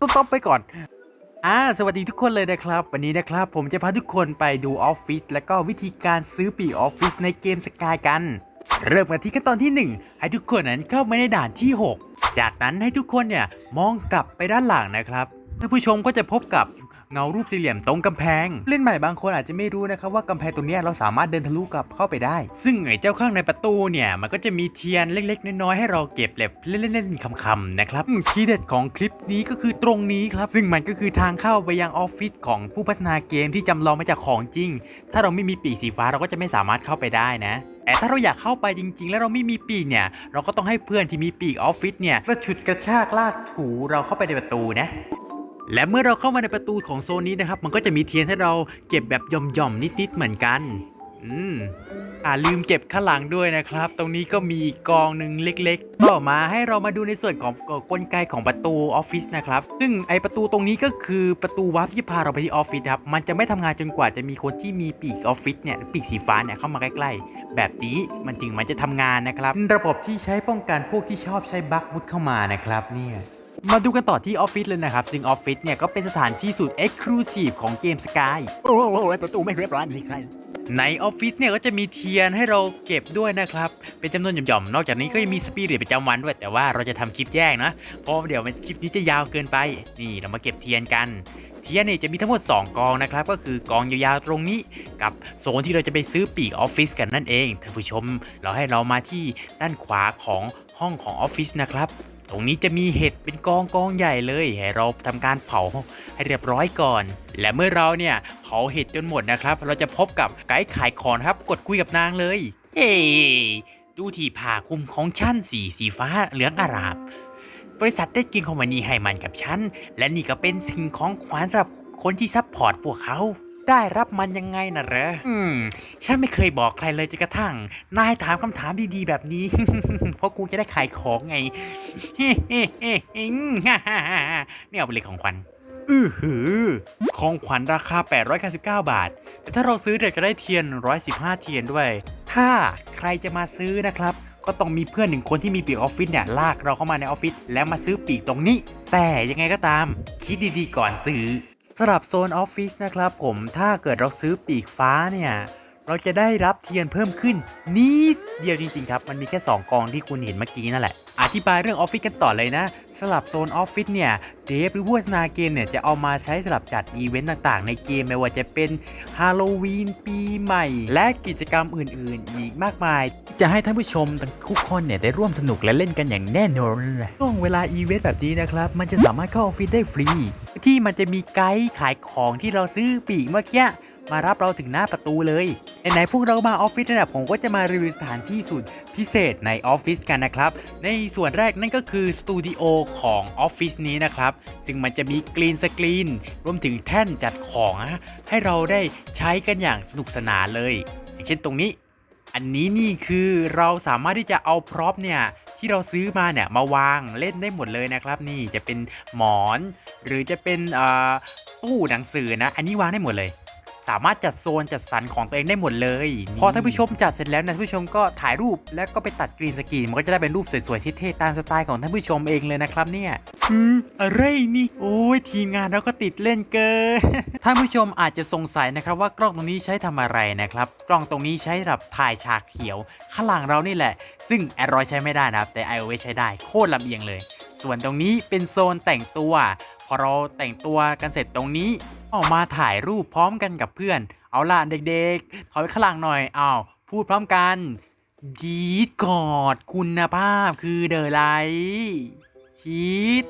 ต้องต้องไปก่อนอ่าสวัสดีทุกคนเลยนะครับ วันนี้นะครับผมจะพาทุกคนไปดูออฟฟิศและก็วิธีการซื้อปีออฟฟิศในเกมสกายกัน เริ่มกันที่ขั้นตอนที่ 1 ให้ทุกคนนั้นเข้ามาในด่านที่ 6 จากนั้นให้ทุกคนเนี่ยมองกลับไปด้านหลังนะครับท่านผู้ชมก็จะพบกับ เงารูปสี่เหลี่ยมตรงกำแพง เล่นใหม่บางคนอาจจะไม่รู้นะครับว่ากำแพงตรงเนี้เราสามารถเดินทะลุกลับเข้าไปได้ ซึ่งไอ้เจ้าข้างในประตูเนี่ยมันก็จะมีเทียนเล็ก ๆ น้อยๆให้เราเก็บเล็บเล่นๆคำๆนะครับทีเด็ดของคลิปนี้ก็คือตรงนี้ครับ ซึ่งมันก็คือทางเข้าไปยังออฟฟิศของผู้พัฒนาเกมที่จำลองมาจากของจริง ถ้าเราไม่มีปีกสีฟ้าเราก็จะไม่สามารถเข้าไปได้นะแต่ถ้าเราอยากเข้าไปจริง ๆ แล้วเราไม่มีปีกเนี่ย เราก็ต้องให้เพื่อนที่มีปีกออฟฟิศเนี่ยกระฉุดกระชากลากถูเราเข้าไปในประตูนะ และเมื่อเราเข้ามาในประตูของโซนนี้นะครับ มันก็จะมีเทียนให้เราเก็บแบบย่อมๆนิดๆเหมือนกัน อืมอ่าลืมเก็บข้างหลังด้วยนะครับ ตรงนี้ก็มีกองหนึ่งเล็ก ๆ ต่อมาให้เรามาดูในส่วนของกลไกของประตูออฟฟิศนะครับ ซึ่งไอประตูตรงนี้ก็คือประตูวาร์ปที่พาเราไปที่ออฟฟิศครับ มันจะไม่ทำงานจนกว่าจะมีคนที่มีปีกออฟฟิศเนี่ยหรือปีกสีฟ้าเนี่ยเข้ามาใกล้ๆ แบบนี้มันจึงมันจะทำงานนะครับเป็นระบบที่ใช้ป้องกันพวกที่ชอบใช้บั๊กมุดเข้ามานะครับเนี่ย มาดูกันต่อที่ออฟฟิศเลยนะครับ ซึ่งออฟฟิศเนี่ยก็เป็นสถานที่สุด Exclusive ของเกมสกายโอ้โหประตูไม่เรียบร้อยมีใครในออฟฟิศเนี่ยก็จะมีเทียนให้เราเก็บด้วยนะครับ เป็นจำนวนหย่อมๆ นอกจากนี้ก็ยังมีสปิริตประจำวันด้วย แต่ว่าเราจะทำคลิปแยกนะ เพราะเดี๋ยวคลิปนี้จะยาวเกินไป นี่เรามาเก็บเทียนกัน เทียนเนี่ยจะมีทั้งหมด 2 กองนะครับ ก็คือกองยาวๆตรงนี้ กับโซนที่เราจะไปซื้อปีกออฟฟิศกันนั่นเองท่านผู้ชม เราให้เรามาที่ด้านขวาของห้องของออฟฟิศนะครับ ตรงนี้จะมีเห็ดเป็นกองกองใหญ่เลยให้เราทำการเผาให้เรียบร้อยก่อน และเมื่อเราเนี่ยเผาเห็ดจนหมดนะครับ เราจะพบกับไกด์ขายของครับ กดคุยกับนางเลย เฮ้ดูที่ผ้าคลุมของฉันสีสีฟ้าเหลืองอารามบริษัทได้กินของมันนี้ให้มันกับฉัน และนี่ก็เป็นสิ่งของขวัญสำหรับคนที่ซัพพอร์ตพวกเขา ได้รับมันยังไงนะเหรอ อืม ฉันไม่เคยบอกใครเลยจนกระทั่ง นายถามคำถามดีๆแบบนี้ เพราะกูจะได้ขายของไงเนี่ยเอาไปเลยของขวัญ อือหือ ของขวัญราคา 899 บาท แต่ถ้าเราซื้อเดี๋ยวจะได้เทียน 115 เทียนด้วย ถ้าใครจะมาซื้อนะครับ ก็ต้องมีเพื่อนหนึ่งคนที่มีปีกออฟฟิศเนี่ยลากเราเข้ามาในออฟฟิศแล้วมาซื้อปีกตรงนี้ แต่ยังไงก็ตาม คิดดีๆก่อนซื้อ สำหรับโซนออฟฟิศนะครับผมถ้าเกิดเราซื้อปีกฟ้าเนี่ย เราจะได้รับเทียนเพิ่มขึ้นนิดเดียวจริงๆครับ มันมีแค่ 2 กองที่คุณเห็นเมื่อกี้นั่นแหละ อธิบายเรื่องออฟฟิศกันต่อเลยนะสำหรับโซนออฟฟิศเนี่ยเดฟหรือพัฒนาเกมเนี่ยจะเอามาใช้สำหรับจัดอีเวนต์ต่างๆ ในเกมไม่ว่าจะเป็นฮาโลวีนปีใหม่ และกิจกรรมอื่นๆ อีกมากมาย ที่จะให้ท่านผู้ชมทุกคนเนี่ยได้ร่วมสนุกและเล่นกันอย่างแน่นอนช่วงเวลาอีเวนต์แบบนี้นะครับมันจะสามารถเข้าออฟฟิศได้ฟรี ที่มันจะมีไกด์ขายของที่เราซื้อปีกเมื่อกี้มารับเราถึงหน้าประตูเลยไหนๆพวกเรามาออฟฟิศนะผมก็จะมารีวิวสถานที่สุดพิเศษในออฟฟิศกันนะครับ ในส่วนแรกนั่นก็คือสตูดิโอของออฟฟิศนี้นะครับ ซึ่งมันจะมีกรีนสกรีนรวมถึงแท่นจัดของนะให้เราได้ใช้กันอย่างสนุกสนานเลย อย่างเช่นตรงนี้ อันนี้นี่คือเราสามารถที่จะเอาพร็อพเนี่ย ที่เราซื้อมาเนี่ยมาวางเล่นได้หมดเลยนะครับ นี่จะเป็นหมอน หรือจะเป็นอ่อตู้หนังสือนะ อันนี้วางได้หมดเลย สามารถจัดโซนจัดสรรของตัวเองได้หมดเลยพอท่านผู้ชมจัดเสร็จแล้วนะท่านผู้ชมก็ถ่ายรูปแล้วก็ไปตัดกรีนสกรีนมันก็จะได้เป็นรูปสวยๆเท่ๆตามสไตล์ของท่านผู้ชมเองเลยนะครับเนี่ยอืมอะไรนี่โอ้ยทีมงานเราก็ติดเล่นเกินท่านผู้ชมอาจจะสงสัยนะครับว่ากล้องตรงนี้ใช้ทำอะไรนะครับ กล้องตรงนี้ใช้สำหรับถ่ายฉากเขียว ข้างหลังเรานี่แหละ ซึ่ง Android ใช้ไม่ได้นะครับแต่ iOS ใช้ได้โคตรลำเอียงเลย ส่วนตรงนี้เป็นโซนแต่งตัว พอเราแต่งตัวกันเสร็จตรงนี้ออกมาถ่ายรูปพร้อมกันกับเพื่อน เอาล่ะเด็กๆ ขอไปข้างหลังหน่อยอ้าวพูดพร้อมกันจีดกอดคุณภาพคือเดอไลท์ชีด